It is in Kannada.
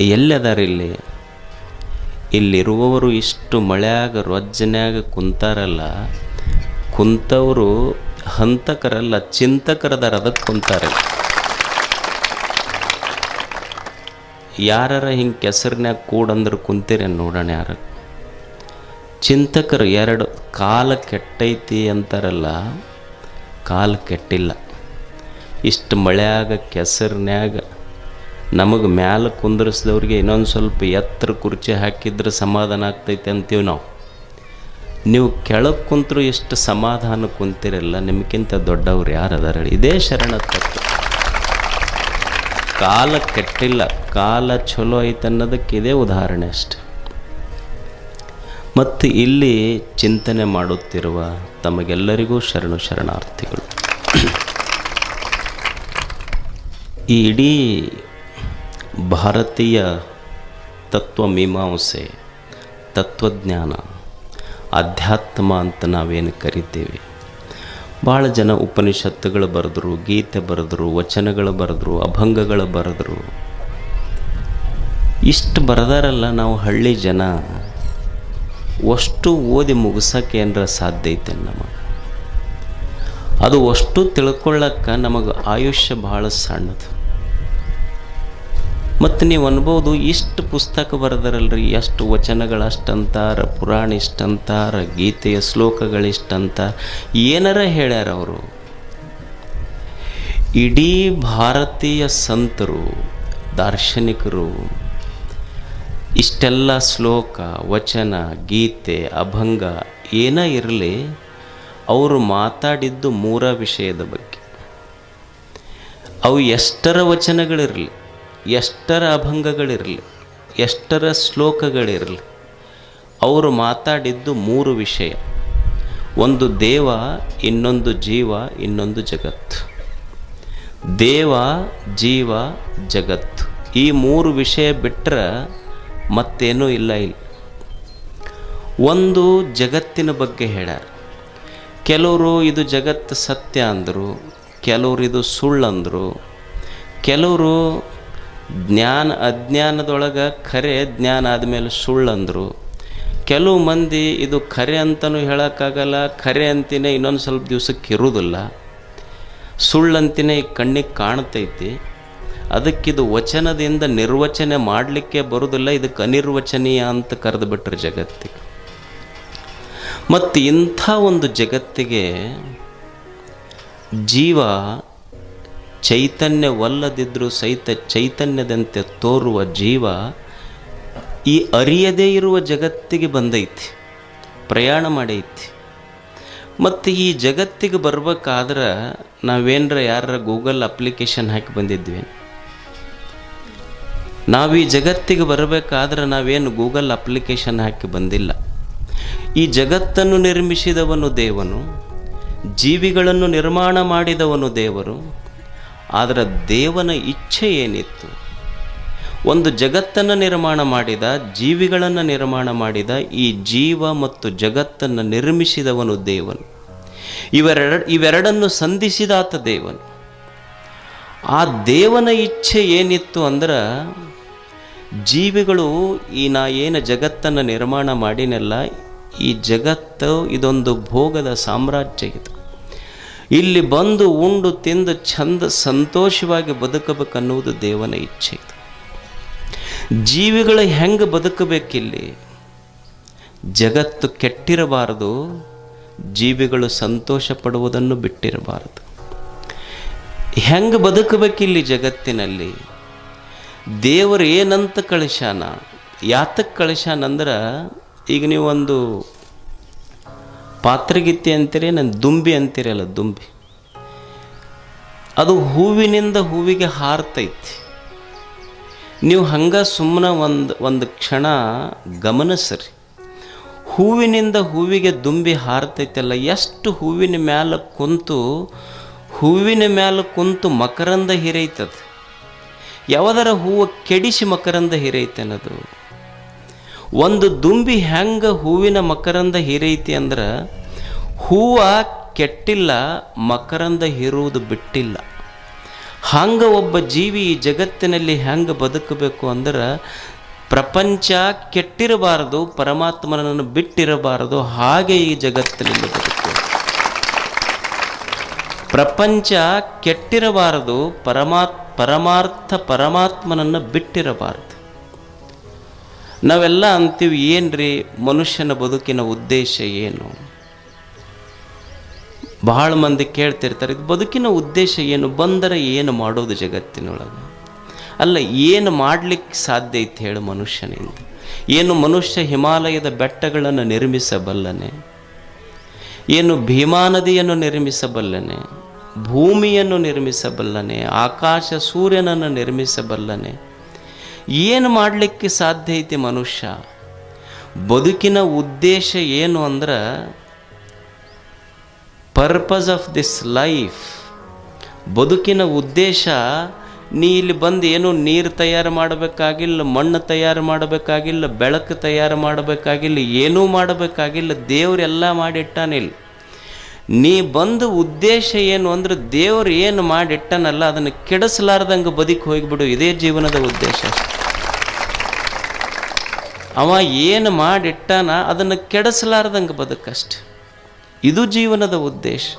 ಎಲ್ಲದಾರ ಇಲ್ಲಿ ಇಲ್ಲಿರುವವರು ಇಷ್ಟು ಮಳೆಯಾಗ, ರೊಜ್ಜನ್ಯಾಗ ಕುಂತಾರಲ್ಲ, ಕುಂತವರು ಹಂತಕರಲ್ಲ, ಚಿಂತಕರದಾರ ಅದಕ್ಕೆ ಕುಂತಾರೆ. ಯಾರ ಹಿಂಗೆ ಕೆಸರಿನಾಗ ಕೂಡಂದ್ರೆ ಕುಂತೀರಿ ನೋಡೋಣ ಯಾರು. ಚಿಂತಕರು ಎರಡು, ಕಾಲ ಕೆಟ್ಟೈತಿ ಅಂತಾರಲ್ಲ, ಕಾಲು ಕೆಟ್ಟಿಲ್ಲ. ಇಷ್ಟು ಮಳೆಯಾಗ, ಕೆಸರಿನ್ಯಾಗ ನಮಗೆ ಮ್ಯಾಲೆ ಕುಂದರ್ಸಿದವ್ರಿಗೆ ಇನ್ನೊಂದು ಸ್ವಲ್ಪ ಎತ್ತರ ಕುರ್ಚಿ ಹಾಕಿದ್ರೆ ಸಮಾಧಾನ ಆಗ್ತೈತೆ ಅಂತೀವಿ ನಾವು. ನೀವು ಕೆಳಗೆ ಕುಂತರು ಎಷ್ಟು ಸಮಾಧಾನ ಕುಂತಿರಲ್ಲ ನಿಮಗಿಂತ ದೊಡ್ಡವ್ರು ಯಾರು ಅದಾರ? ಇದೇ ಶರಣ ತತ್ವ. ಕಾಲ ಕೆಟ್ಟಿಲ್ಲ, ಕಾಲ ಚಲೋ ಐತೆ ಅನ್ನೋದಕ್ಕೆ ಇದೇ ಉದಾಹರಣೆ ಅಷ್ಟೆ. ಮತ್ತು ಇಲ್ಲಿ ಚಿಂತನೆ ಮಾಡುತ್ತಿರುವ ತಮಗೆಲ್ಲರಿಗೂ ಶರಣು ಶರಣಾರ್ಥಿಗಳು. ಈ ಇಡೀ ಭಾರತೀಯ ತತ್ವ ಮೀಮಾಂಸೆ ತತ್ವಜ್ಞಾನ, ಅಧ್ಯಾತ್ಮ ಅಂತ ನಾವೇನು ಕರಿತೀವಿ? ಭಾಳ ಜನ ಉಪನಿಷತ್ತುಗಳು ಬರೆದ್ರು, ಗೀತೆ ಬರೆದ್ರು, ವಚನಗಳು ಬರೆದ್ರು, ಅಭಂಗಗಳು ಬರೆದ್ರು. ಇಷ್ಟು ಬರೆದಾರಲ್ಲ ನಾವು ಹಳ್ಳಿ ಜನ. ಅಷ್ಟು ಓದಿ ಮುಗಿಸೋಕೆ ಏನರ ಸಾಧ್ಯ ಐತೆ ನಮಗೆ? ಅದು ಅಷ್ಟು ತಿಳ್ಕೊಳ್ಳೋಕೆ ನಮಗೆ ಆಯುಷ್ಯ ಭಾಳ ಸಣ್ಣದು. ಮತ್ತು ನೀವು ಅನ್ಬೋದು ಇಷ್ಟು ಪುಸ್ತಕ ಬರೆದರಲ್ರಿ ಎಷ್ಟು ವಚನಗಳು ಅಷ್ಟಂತಾರ, ಪುರಾಣ ಇಷ್ಟಂತಾರ, ಗೀತೆಯ ಶ್ಲೋಕಗಳಿಷ್ಟಂತ ಏನಾರ ಹೇಳ್ಯಾರ ಅವರು? ಇಡೀ ಭಾರತೀಯ ಸಂತರು, ದಾರ್ಶನಿಕರು, ಇಷ್ಟೆಲ್ಲ ಶ್ಲೋಕ, ವಚನ, ಗೀತೆ, ಅಭಂಗ ಏನೇ ಇರಲಿ, ಅವರು ಮಾತಾಡಿದ್ದು ಮೂರ ವಿಷಯದ ಬಗ್ಗೆ. ಅವು ಎಷ್ಟರ ವಚನಗಳಿರಲಿ? ಎಷ್ಟರ ಅಭಂಗಗಳಿರಲಿ, ಎಷ್ಟರ ಶ್ಲೋಕಗಳಿರಲಿ, ಅವರು ಮಾತಾಡಿದ್ದು ಮೂರು ವಿಷಯ. ಒಂದು ದೇವ, ಇನ್ನೊಂದು ಜೀವ, ಇನ್ನೊಂದು ಜಗತ್ತು. ದೇವ, ಜೀವ, ಜಗತ್ತು. ಈ ಮೂರು ವಿಷಯ ಬಿಟ್ಟರೆ ಮತ್ತೇನೂ ಇಲ್ಲ ಇಲ್ಲಿ. ಒಂದು ಜಗತ್ತಿನ ಬಗ್ಗೆ ಹೇಳ್ಯಾರ. ಕೆಲವರು ಇದು ಜಗತ್ತು ಸತ್ಯ ಅಂದರು, ಕೆಲವರು ಇದು ಸುಳ್ಳು ಅಂದರು ಕೆಲವರು ಜ್ಞಾನ ಅಜ್ಞಾನದೊಳಗೆ ಖರೆ ಜ್ಞಾನ ಆದಮೇಲೆ ಸುಳ್ಳು ಅಂದರು ಕೆಲವು ಮಂದಿ ಇದು ಖರೆ ಅಂತಲೂ ಹೇಳೋಕ್ಕಾಗಲ್ಲ, ಖರೆ ಅಂತಿನೇ ಇನ್ನೊಂದು ಸ್ವಲ್ಪ ದಿವ್ಸಕ್ಕೆ ಇರುವುದಿಲ್ಲ ಸುಳ್ಳಂತಿನೇ ಈ ಕಣ್ಣಿಗೆ ಕಾಣ್ತೈತಿ. ಅದಕ್ಕಿದು ವಚನದಿಂದ ನಿರ್ವಚನೆ ಮಾಡಲಿಕ್ಕೆ ಬರೋದಿಲ್ಲ ಇದಕ್ಕೆ ಅನಿರ್ವಚನೀಯ ಅಂತ ಕರೆದು ಬಿಟ್ರೆ ಜಗತ್ತಿಗೆ. ಮತ್ತು ಇಂಥ ಒಂದು ಜಗತ್ತಿಗೆ ಜೀವ ಚೈತನ್ಯವಲ್ಲದಿದ್ದರೂ ಸಹಿತ ಚೈತನ್ಯದಂತೆ ತೋರುವ ಜೀವ ಈ ಅರಿಯದೇ ಇರುವ ಜಗತ್ತಿಗೆ ಬಂದೈತಿ, ಪ್ರಯಾಣ ಮಾಡೈತಿ. ಮತ್ತು ಈ ಜಗತ್ತಿಗೆ ಬರ್ಬೇಕಾದ್ರೆ ನಾವೇನರ ಯಾರ ಗೂಗಲ್ ಅಪ್ಲಿಕೇಶನ್ ಹಾಕಿ ಬಂದಿದ್ವಿ. ನಾವು ಈ ಜಗತ್ತಿಗೆ ಬರಬೇಕಾದ್ರೆ ನಾವೇನು ಗೂಗಲ್ ಅಪ್ಲಿಕೇಶನ್ ಹಾಕಿ ಬಂದಿಲ್ಲ. ಈ ಜಗತ್ತನ್ನು ನಿರ್ಮಿಸಿದವನು ದೇವನು, ಜೀವಿಗಳನ್ನು ನಿರ್ಮಾಣ ಮಾಡಿದವನು ದೇವರು ಆದರೆ ದೇವನ ಇಚ್ಛೆ ಏನಿತ್ತು? ಒಂದು ಜಗತ್ತನ್ನು ನಿರ್ಮಾಣ ಮಾಡಿದ, ಜೀವಿಗಳನ್ನು ನಿರ್ಮಾಣ ಮಾಡಿದ ಈ ಜೀವ ಮತ್ತು ಜಗತ್ತನ್ನು ನಿರ್ಮಿಸಿದವನು ದೇವನು. ಇವೆರಡ, ಇವೆರಡನ್ನು ಸಂಧಿಸಿದಾತ ದೇವನು. ಆ ದೇವನ ಇಚ್ಛೆ ಏನಿತ್ತು ಅಂದ್ರೆ, ಜೀವಿಗಳು ಈ ನಾ ಏನು ಜಗತ್ತನ್ನು ನಿರ್ಮಾಣ ಮಾಡಿನೆಲ್ಲ, ಈ ಜಗತ್ತು ಇದೊಂದು ಭೋಗದ ಸಾಮ್ರಾಜ್ಯ ಇದು. ಇಲ್ಲಿ ಬಂದು ಉಂಡು ತಿಂದು ಚಂದ ಸಂತೋಷವಾಗಿ ಬದುಕಬೇಕನ್ನುವುದು ದೇವನ ಇಚ್ಛೆ ಇದು. ಜೀವಿಗಳು ಹೆಂಗೆ ಬದುಕಬೇಕಿಲ್ಲಿ? ಜಗತ್ತು ಕೆಟ್ಟಿರಬಾರದು, ಜೀವಿಗಳು ಸಂತೋಷ ಪಡುವುದನ್ನು ಬಿಟ್ಟಿರಬಾರದು. ಹೆಂಗೆ ಬದುಕಬೇಕಿಲ್ಲಿ ಜಗತ್ತಿನಲ್ಲಿ? ದೇವರು ಏನಂತ ಕಳಿಸ್ಯಾನ? ಯಾತಕ್ಕೆ ಕಳಿಸ್ಯಾನ ಅಂದ್ರೆ ಈಗ ನೀವು ಒಂದು ಪಾತ್ರಗಿತ್ತಿ ಅಂತೀರಿ ನನ್ನ ದುಂಬಿ ಅಂತೀರಲ್ಲ ದುಂಬಿ. ಅದು ಹೂವಿನಿಂದ ಹೂವಿಗೆ ಹಾರ್ತೈತಿ. ನೀವು ಹಂಗೆ ಸುಮ್ಮನೆ ಒಂದು ಒಂದು ಕ್ಷಣ ಗಮನಿಸ್ರಿ. ಹೂವಿನಿಂದ ಹೂವಿಗೆ ದುಂಬಿ ಹಾರ್ತೈತಲ್ಲ, ಎಷ್ಟು ಹೂವಿನ ಮ್ಯಾಲೆ ಕುಂತು, ಹೂವಿನ ಮ್ಯಾಲೆ ಕುಂತು ಮಕರಂದ ಹಿರೈತದ. ಯಾವ್ದಾರ ಹೂವು ಕೆಡಿಸಿ ಮಕರಂದ ಹಿರೈತೆ ಅನ್ನೋದು ಒಂದು ದುಂಬಿ ಹೆಂಗೆ ಹೂವಿನ ಮಕರಂದ ಹಿರೈತಿ ಅಂದ್ರೆ ಹೂವು ಕೆಟ್ಟಿಲ್ಲ, ಮಕರಂದ ಹೀರುವುದು ಬಿಟ್ಟಿಲ್ಲ. ಹಂಗೆ ಒಬ್ಬ ಜೀವಿ ಈ ಜಗತ್ತಿನಲ್ಲಿ ಹೆಂಗೆ ಬದುಕಬೇಕು ಅಂದ್ರೆ, ಪ್ರಪಂಚ ಕೆಟ್ಟಿರಬಾರದು, ಪರಮಾತ್ಮನನ್ನು ಬಿಟ್ಟಿರಬಾರದು, ಹಾಗೆ ಈ ಜಗತ್ತಿನಲ್ಲಿ ಬದುಕು. ಪ್ರಪಂಚ ಕೆಟ್ಟಿರಬಾರದು ಪರಮಾತ್ ಪರಮಾರ್ಥ ಪರಮಾತ್ಮನನ್ನು ಬಿಟ್ಟಿರಬಾರದು. ನಾವೆಲ್ಲ ಅಂತೀವಿ, ಏನ್ರಿ ಮನುಷ್ಯನ ಬದುಕಿನ ಉದ್ದೇಶ ಏನು? ಬಹಳ ಮಂದಿ ಕೇಳ್ತಿರ್ತಾರೆ, ಇದು ಬದುಕಿನ ಉದ್ದೇಶ ಏನು, ಬಂದರೆ ಏನು ಮಾಡೋದು ಜಗತ್ತಿನೊಳಗೆ? ಅಲ್ಲ, ಏನು ಮಾಡಲಿಕ್ಕೆ ಸಾಧ್ಯ ಐತೆ ಹೇಳು ಮನುಷ್ಯನಿಂದ? ಏನು ಮನುಷ್ಯ ಹಿಮಾಲಯದ ಬೆಟ್ಟಗಳನ್ನು ನಿರ್ಮಿಸಬಲ್ಲನೆ? ಏನು ಭೀಮಾ ನದಿಯನ್ನು ನಿರ್ಮಿಸಬಲ್ಲನೆ? ಭೂಮಿಯನ್ನು ನಿರ್ಮಿಸಬಲ್ಲನೆ? ಆಕಾಶ ಸೂರ್ಯನನ್ನು ನಿರ್ಮಿಸಬಲ್ಲನೆ? ಏನು ಮಾಡಲಿಕ್ಕೆ ಸಾಧ್ಯ ಐತೆ ಮನುಷ್ಯ? ಬದುಕಿನ ಉದ್ದೇಶ ಏನು ಅಂದ್ರೆ ಪರ್ಪಸ್ ಆಫ್ ದಿಸ್ ಲೈಫ್ ಬದುಕಿನ ಉದ್ದೇಶ, ನೀ ಇಲ್ಲಿ ಬಂದು ಏನು ನೀರು ತಯಾರು ಮಾಡಬೇಕಾಗಿಲ್ಲ, ಮಣ್ಣು ತಯಾರು ಮಾಡಬೇಕಾಗಿಲ್ಲ, ಬೆಳಕು ತಯಾರು ಮಾಡಬೇಕಾಗಿಲ್ಲ, ಏನೂ ಮಾಡಬೇಕಾಗಿಲ್ಲ ದೇವರೆಲ್ಲ ಮಾಡಿಟ್ಟಾನಿಲ್ಲ. ನೀ ಬಂದು ಉದ್ದೇಶ ಏನು ಅಂದ್ರೆ ದೇವ್ರು ಏನು ಮಾಡಿಟ್ಟನಲ್ಲ, ಅದನ್ನು ಕೆಡಿಸಲಾರ್ದಂಗೆ ಬದುಕಿ ಹೋಗಿಬಿಡು. ಇದೇ ಜೀವನದ ಉದ್ದೇಶ ಅವ ಏನು ಮಾಡಿಟ್ಟಾನ, ಅದನ್ನು ಕೆಡಿಸಲಾರ್ದಂಗೆ ಬದುಕಷ್ಟೆ. ಇದು ಜೀವನದ ಉದ್ದೇಶ.